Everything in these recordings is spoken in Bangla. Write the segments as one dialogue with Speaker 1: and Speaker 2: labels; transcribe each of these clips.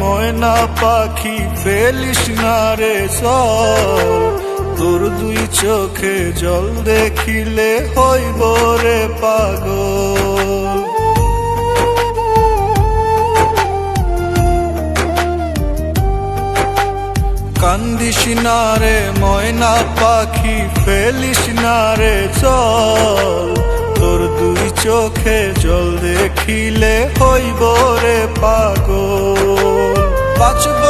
Speaker 1: ময়না পাখি, ফেলিস না রে তোর দুই চোখে জল দেখিলে হইব রে পাগল। কান্দিস না রে, ময়না পাখি, ফেলিস না রে, চল। চোখে জল দেখিলে হইব রে পাগল। বাঁচব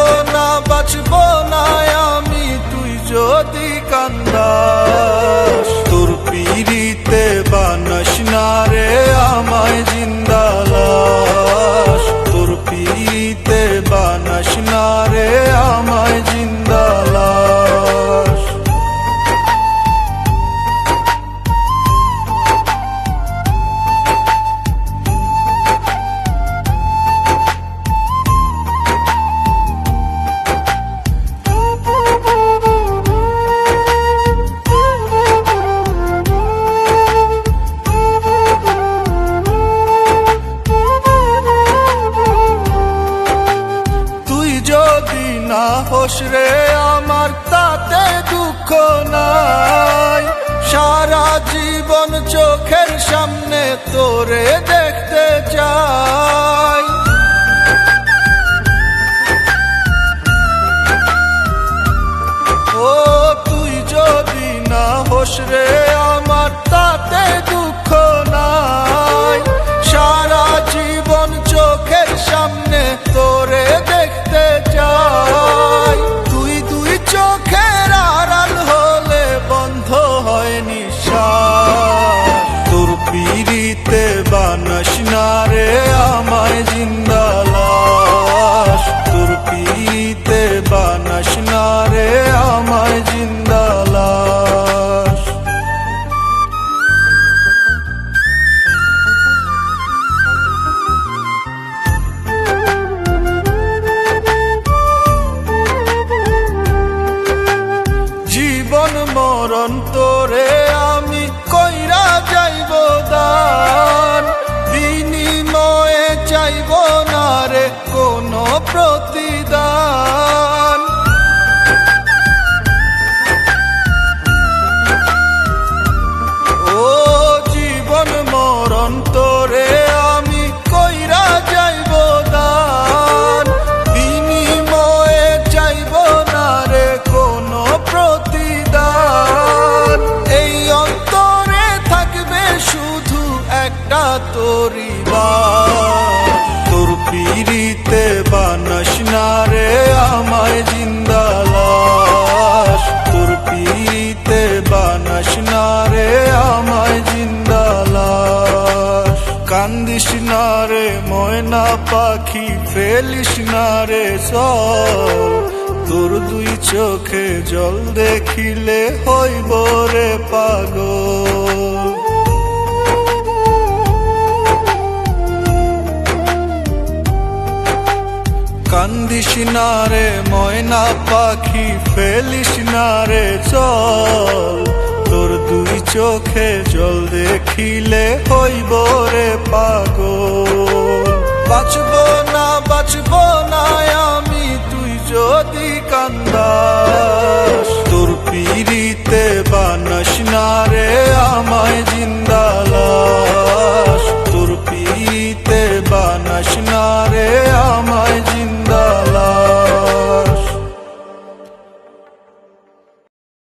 Speaker 1: যদি না হোস রে আমার, তাতে দুঃখ নাই। সারা জীবন চোখের সামনে তোরে দেখতে চাই। ও, তুই যদি না হোস রে pronto পাখি ফেলিস না রে তোর দুই চোখে জল দেখিলে হইব রে পাগল। কান্দিস না রে ময়না পাখি, ফেলিস না রে চল। তোর দুই চোখে জল দেখিলে হইব রে I'm not sure.